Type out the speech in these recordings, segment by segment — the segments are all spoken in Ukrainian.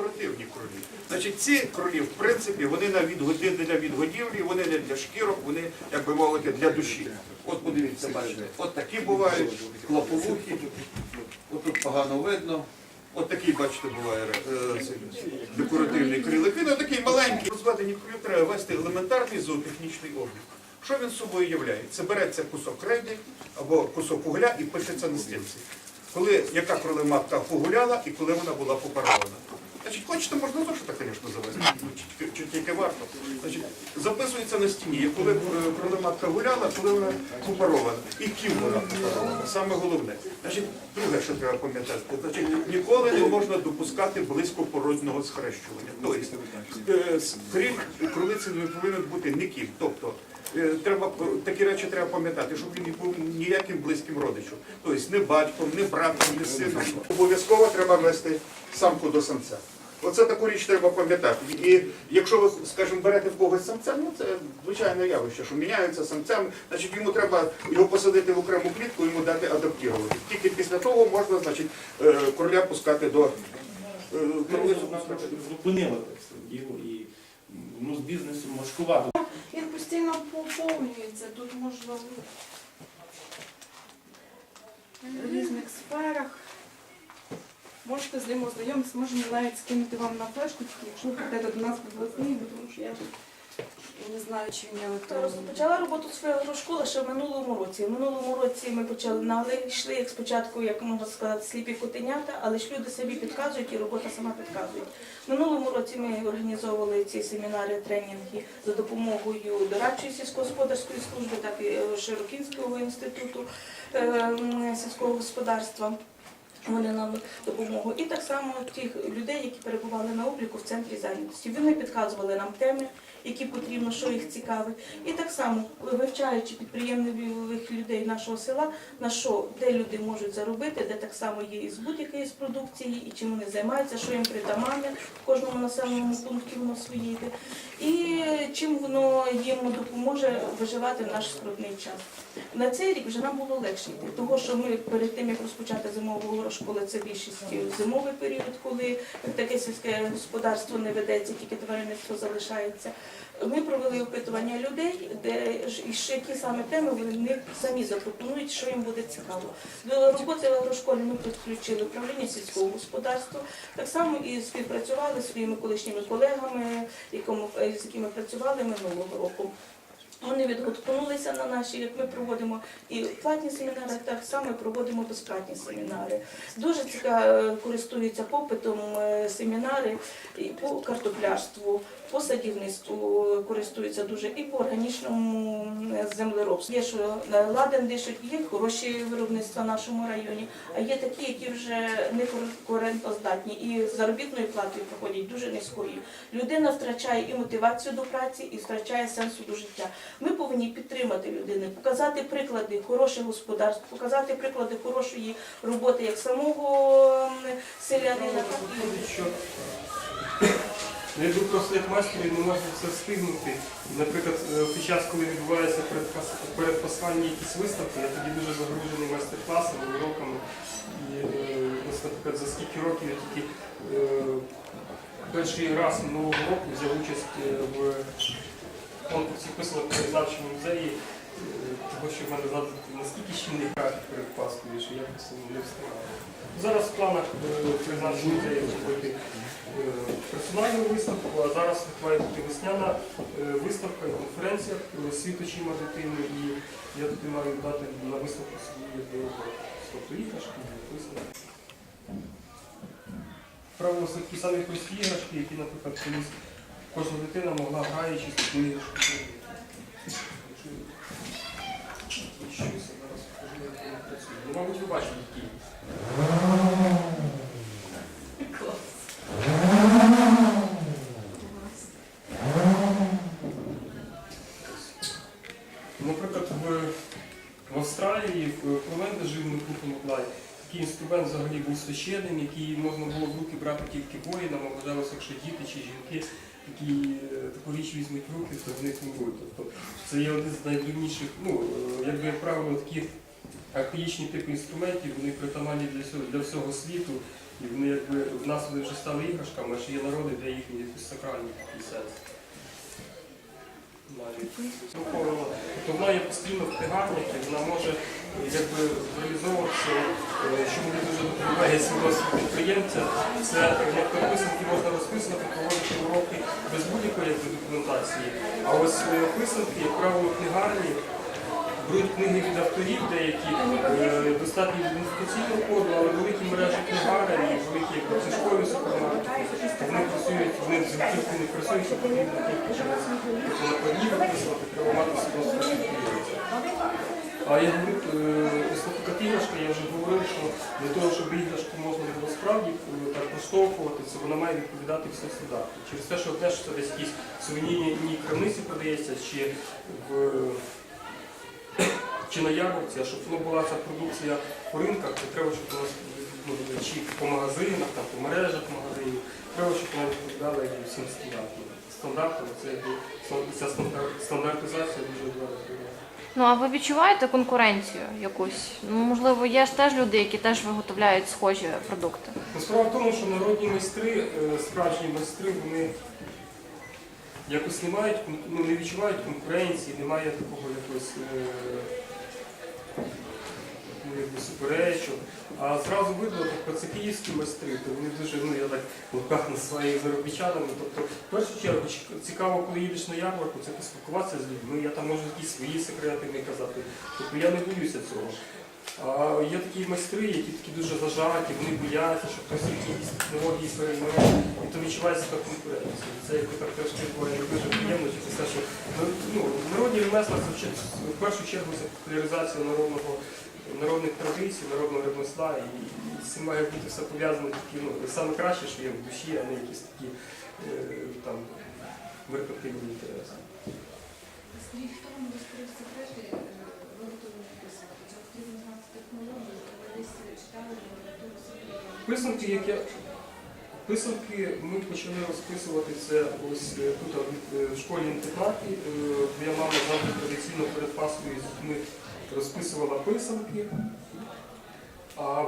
декоративні кролі. Значить, ці кролі, в принципі, вони на відгоди для відгодівлі, вони не для шкірок, вони, як би мовити, для душі. От подивіться, бачите, от такі бувають, клаповухі, от тут погано видно. От такий, бачите, буває е, декоративний крилик. Він такий маленький. Розведені крилі треба вести елементарний зоотехнічний облік. Що він собою являє? Це береться кусок крейди або кусок угля і пишеться на стінці. Коли яка кролематка погуляла і коли вона була попарована. Значить, хочете, можна так, звісно, завести, ну, чи, чи тільки варто. Значить, записується на стіні, коли е, кролематка гуляла, коли вона попарована. І ким вона попарована. Саме головне. Значить, друге, що треба пам'ятати, значить, ніколи не можна допускати близькопородного схрещування. Тобто, е, з- крім кролиці не повинен бути ніким. Тобто, Е, Треба такі речі треба пам'ятати, щоб він не був ніяким близьким родичем. Тобто не батьком, не братом, не сином. Обов'язково треба вести самку до самця. Оце таку річ треба пам'ятати. І якщо ви, скажімо, берете в когось самця, ну це звичайне явище, що міняються самцями, значить йому треба його посадити в окрему клітку, йому дати адаптувати. Тільки після того можна, значить, е, короля пускати до е, зупинили це діло і ну, з бізнесом важкувато. Він постійно поповнюється, тут можна в різних сферах. Можете з ним ознайомитися, можемо навіть скинути вам на флешку, якщо ви прийдете до нас без власні, тому що я не знаю, чи він є електронний. Почала роботу своєї агрошколи ще в минулому році. В минулому році ми почали нагли йшли, як спочатку, як можна сказати, сліпі котенята, але ж люди собі підказують і робота сама підказує. В минулому році ми організовували ці семінари, тренінги за допомогою дорадчої сільськогосподарської служби, так і е, Широкінського інституту е, сільського господарства. Вони нам допомогу. І так само тих людей, які перебували на обліку в центрі зайнятості. Вони підказували нам теми, які потрібно, що їх цікавить. І так само, вивчаючи підприємних людей нашого села, на що, де люди можуть заробити, де так само є і збут якоїсь продукції, і чим вони займаються, що їм притаманне в кожному населеному пункті воно своє йде. І чим воно їм допоможе виживати в наш скрутний час. На цей рік вже нам було легше йти, тому що ми перед тим, як розпочати зимову горошколи, це більшість зимовий період, коли таке сільське господарство не ведеться, тільки тваринництво залишається. Ми провели опитування людей, де і ще ті саме теми вони самі запропонують, що їм буде цікаво. До роботи в агрошколі ми підключили управління сільського господарства, так само і співпрацювали зі своїми колишніми колегами, з якими працювали минулого року. Вони відгукнулися на наші, як ми проводимо і платні семінари, так само проводимо безплатні семінари. Дуже цікаво користуються попитом е, семінари і по картоплярству, по садівництву користуються дуже і по органічному землеробству. Є що е, ладен дишуть, є хороші виробництва в нашому районі, а є такі, які вже не конкурентоздатні і з заробітною платою проходять дуже низькою. Людина втрачає і мотивацію до праці, і втрачає сенсу до життя. Ми повинні підтримати людину, показати приклади хороших господарств, показати приклади хорошої роботи як самого селянина, якби просто як майстрі не можна все встигнути. Наприклад, е, той час, коли відбуваються передпас- передпасхальні якісь виставки, я тоді дуже загружений майстер-класами, уроками. І е, наприклад, за скільки років я тільки е, перший раз минулого року взяв участь в конкурсі писано в краєзнавчому музеї, е, того, що в мене знати наскільки щільний графік перед Пасхою, що я просто не встигав. Зараз в планах е, краєзнавчого музею зробити е, персональну виставку, а зараз має бути весняна е, виставка і конференція е, світ очима дитини, і я туди маю дати на виставку свої роботи. Тобто іграшки, виставки. Правило самі прості іграшки, які, наприклад, колись кожна дитина могла граючись зараз воно працює. Ну, мабуть, ви бачили такі. Наприклад, в, Австралії, в Провенде жив Микуха Маклай. Такий інструмент взагалі був священним, який можна було в руки брати тільки воїнам, а вважалося, якщо діти чи жінки такі е, таку річ візьмуть в руки, то в них не буде. Тобто це є один з найдрівніших, ну, е, якби як правило, такі архаїчні типи інструментів, вони притаманні для всього, для всього світу, і вони якби в нас вони вже стали іграшками, а ще є народи, де їхні якісь сакральні такі сенс. Навіть. Духовно. Тобто вона є постійно в книгарнях, і вона може якби реалізовуватися, е, що мені дуже допомагає свідоцтво підприємця. Це як писанки можна розписувати, проводити уроки без будь-якої документації. А ось е, писанки, як правило, книгарні беруть книги від авторів, деякі е, достатньо ідентифікаційного коду, але великі мережі книгарень і великі книжкові супермаркети, вони працюють, вони з не працюють, і потрібно тобто, накладні виписувати, свідоцтво підприємця. А я говорю, е, іграшка, я вже говорив, що для того, щоб іграшку можна було справді е, так це вона має відповідати всім стандартам. Через те, що що це десь якісь сувенірні крамниці продається, чи в чи на ярмарці, а щоб воно була ця продукція по ринках, то треба, щоб вона ну, чи по магазинах, там, по мережах магазинів, треба, щоб вона відповідала всім стандартам. Стандартам це ця стандартизація дуже важлива. Ну а ви відчуваєте конкуренцію якусь? Ну можливо, є ж теж люди, які теж виготовляють схожі продукти. Ну, Справа в тому, що народні майстри, е, справжні майстри, вони якось не мають, ну, не відчувають конкуренції, немає такого якогось е, якби суперечок. А зразу видно, тобто це київські майстри, то вони дуже, ну я так в руках називаю їх заробітчанами. Тобто, в першу чергу, цікаво, коли їдеш на ярмарку, це поспілкуватися з людьми. Я там можу якісь свої секрети не казати. Тобто я не боюся цього. А є такі майстри, які такі дуже зажаті, вони бояться, що хтось якісь технології перейме, і то відчувається така конкуренція. Це якби так теж буває не дуже приємно через те, що ну, народні ремесла це в першу чергу це популяризація народного народних традицій, народного ремесла, і, з цим має бути все пов'язано такі, ну, саме краще, що є в душі, а не якісь такі е, там меркантильні інтереси. Скажіть, хто вам розкрив секрети е, виготовлення писанки? Чи потрібно знати технологію, ви десь читали літературу? Писанки, як я писанки ми почали розписувати це ось е, тут в- школі інтернаті. Моя мама завжди традиційно перед Пасхою з дітьми розписувала писанки. А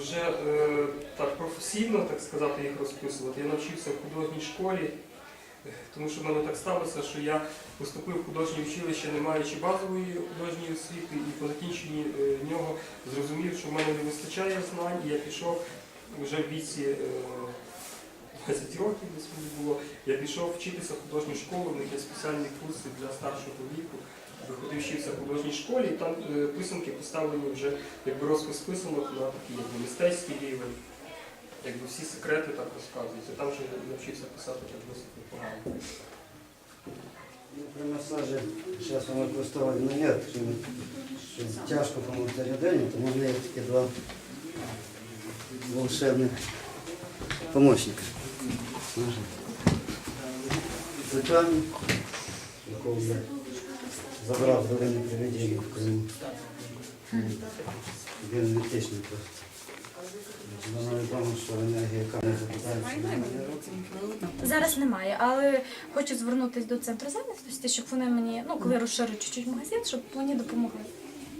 вже е, так професійно, так сказати, їх розписувати, я навчився в художній школі, е, тому що в мене так сталося, що я поступив в художнє училище, не маючи базової художньої освіти, і по закінченні е, нього зрозумів, що в мене не вистачає знань, і я пішов вже в віці е, 20 років десь мені було, я пішов вчитися в художню школу, в них є спеціальні курси для старшого віку. Виходив вчився в художній школі, там е, писанки поставлені вже якби розпис писанок на такий якби, мистецький рівень. Якби всі секрети так розказуються. Там вже навчився писати так досить непогано. Ну, При масажі зараз воно просто ну, нет, що, тяжко помогти людині, тому в неї такі два волшебних помощника. Звичайно, якого забрав з долини привидіння в Криму. Він містичний просто. Воно відомо, що енергія камня запитається. Зараз немає, але хочу звернутися до центру зайнятості, щоб вони мені, ну коли розширять чуть-чуть магазин, щоб мені допомогли.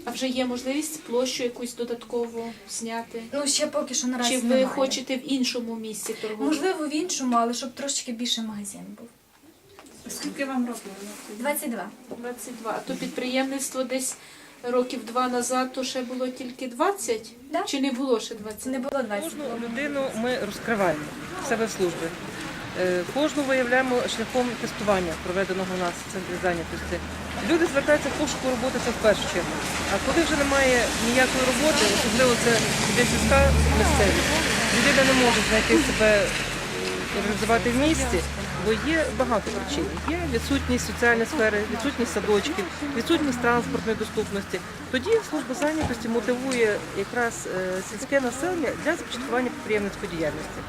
А вже є можливість площу якусь додатково зняти? Ну ще поки що наразі Чи ви немає. хочете в іншому місці торгувати? Можливо, в іншому, але щоб трошки більше магазин був. Скільки вам років? 22. 22. А то підприємництво десь років два назад, то ще було тільки 20? Да. Чи не було ще 20? Не було 20. Кожну людину ми розкриваємо в себе в службі. Е, Кожну виявляємо шляхом тестування, проведеного у нас в центрі зайнятості. Люди звертаються в пошуку роботи це в першу чергу. А коли вже немає ніякої роботи, особливо це де сільська місцевість, людина не може знайти себе е, реалізувати в місті, бо є багато причин. Є відсутність соціальної сфери, відсутність садочків, відсутність транспортної доступності. Тоді служба зайнятості мотивує якраз е, сільське населення для започаткування підприємницької діяльності.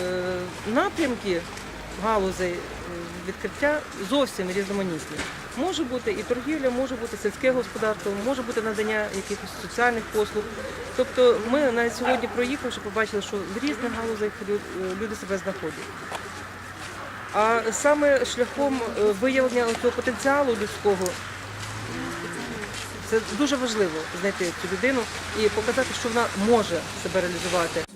Е, Напрямки галузей е, відкриття зовсім різноманітні. Може бути і торгівля, може бути сільське господарство, може бути надання якихось соціальних послуг. Тобто ми навіть сьогодні проїхавши, побачили, що в різних галузях люди себе знаходять. А саме шляхом е, виявлення цього потенціалу людського Це дуже важливо знайти цю людину і показати, що вона може себе реалізувати.